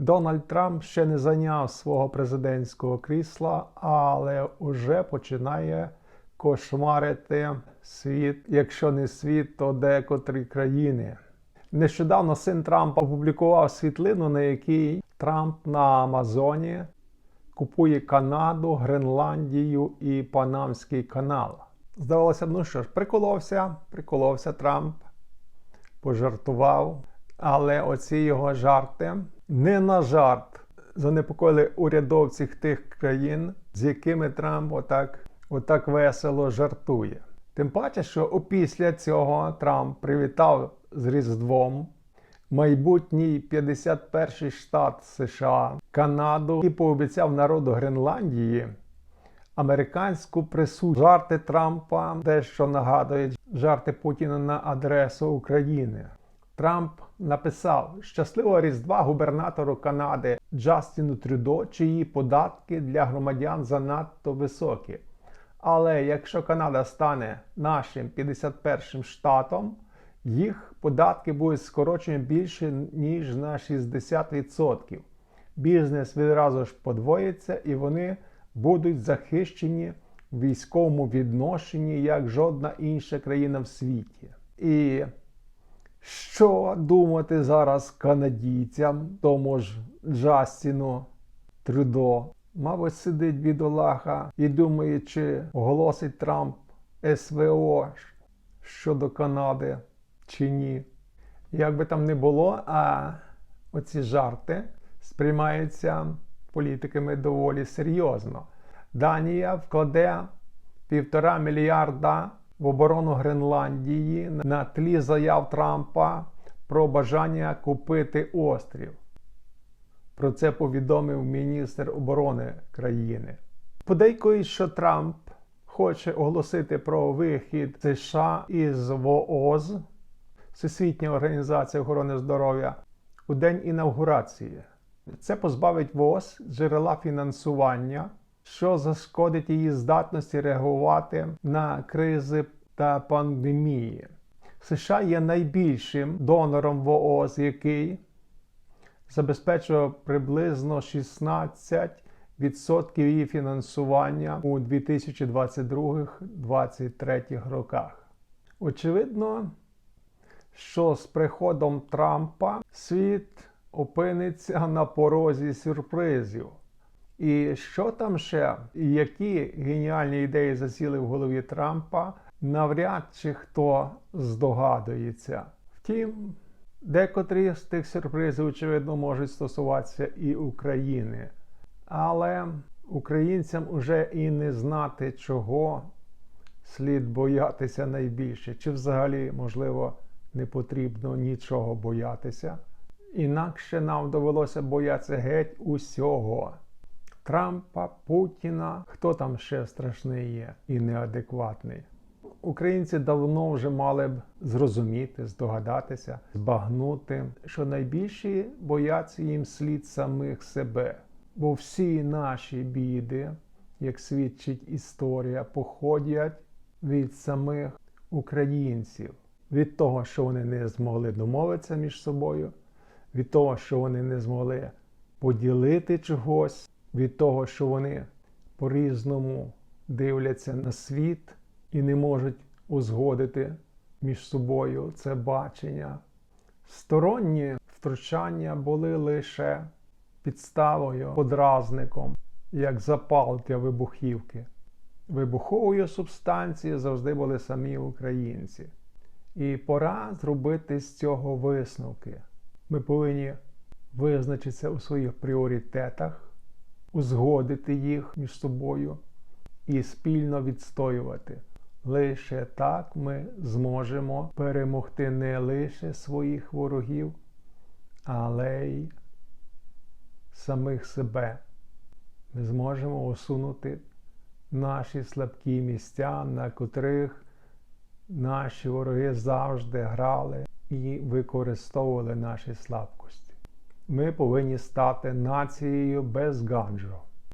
Дональд Трамп ще не зайняв свого президентського крісла, але вже починає кошмарити світ, якщо не світ, то декотрі країни. Нещодавно син Трампа опублікував світлину, на якій Трамп на Амазоні купує Канаду, Гренландію і Панамський канал. Здавалося б, ну що ж, приколовся, приколовся Трамп, пожартував. Але оці його жарти не на жарт занепокоїли урядовців тих країн, з якими Трамп отак, отак весело жартує. Тим паче, що опісля цього Трамп привітав з Різдвом майбутній 51-й штат США, Канаду і пообіцяв народу Гренландії американську присутність. Жарти Трампа дещо нагадують жарти Путіна на адресу України. Трамп написав щасливого різдва губернатору Канади Джастіну Трюдо, чиї податки для громадян занадто високі. Але якщо Канада стане нашим 51-м штатом, їх податки будуть скорочені більше ніж на 60%. Бізнес відразу ж подвоїться і вони будуть захищені в військовому відношенні як жодна інша країна в світі. І що думати зараз канадійцям, тому ж Джастіну Трюдо? Мабуть, сидить бідолаха і думає, чи оголосить Трамп СВО щодо Канади чи ні. Як би там не було, а оці жарти сприймаються політиками доволі серйозно. Данія вкладе півтора мільярда в оборону Гренландії на тлі заяв Трампа про бажання купити острів. Про це повідомив міністр оборони країни. Подейкують, що Трамп хоче оголосити про вихід США із ВООЗ, Всесвітня організація охорони здоров'я, у день інавгурації. Це позбавить ВООЗ джерела фінансування, що зашкодить її здатності реагувати на кризи та пандемії. США є найбільшим донором ВООЗ, який забезпечував приблизно 16% її фінансування у 2022-2023 роках. Очевидно, що з приходом Трампа світ опиниться на порозі сюрпризів. І що там ще, які геніальні ідеї засіли в голові Трампа, навряд чи хто здогадується. Втім, декотрі з тих сюрпризів, очевидно, можуть стосуватися і України. Але українцям уже і не знати, чого слід боятися найбільше, чи взагалі, можливо, не потрібно нічого боятися. Інакше нам довелося боятися геть усього. Трампа, Путіна, хто там ще страшний є і неадекватний. Українці давно вже мали б зрозуміти, здогадатися, збагнути, що найбільші бояться їм слід самих себе. Бо всі наші біди, як свідчить історія, походять від самих українців, від того, що вони не змогли домовитися між собою, від того, що вони не змогли поділити чогось, від того, що вони по-різному дивляться на світ і не можуть узгодити між собою це бачення. Сторонні втручання були лише підставою, подразником, як запал для вибухівки. Вибуховою субстанцією завжди були самі українці. І пора зробити з цього висновки. Ми повинні визначитися у своїх пріоритетах, узгодити їх між собою і спільно відстоювати. Лише так ми зможемо перемогти не лише своїх ворогів, але й самих себе. Ми зможемо усунути наші слабкі місця, на котрих наші вороги завжди грали і використовували наші слабкості. Ми повинні стати нацією без ганджо.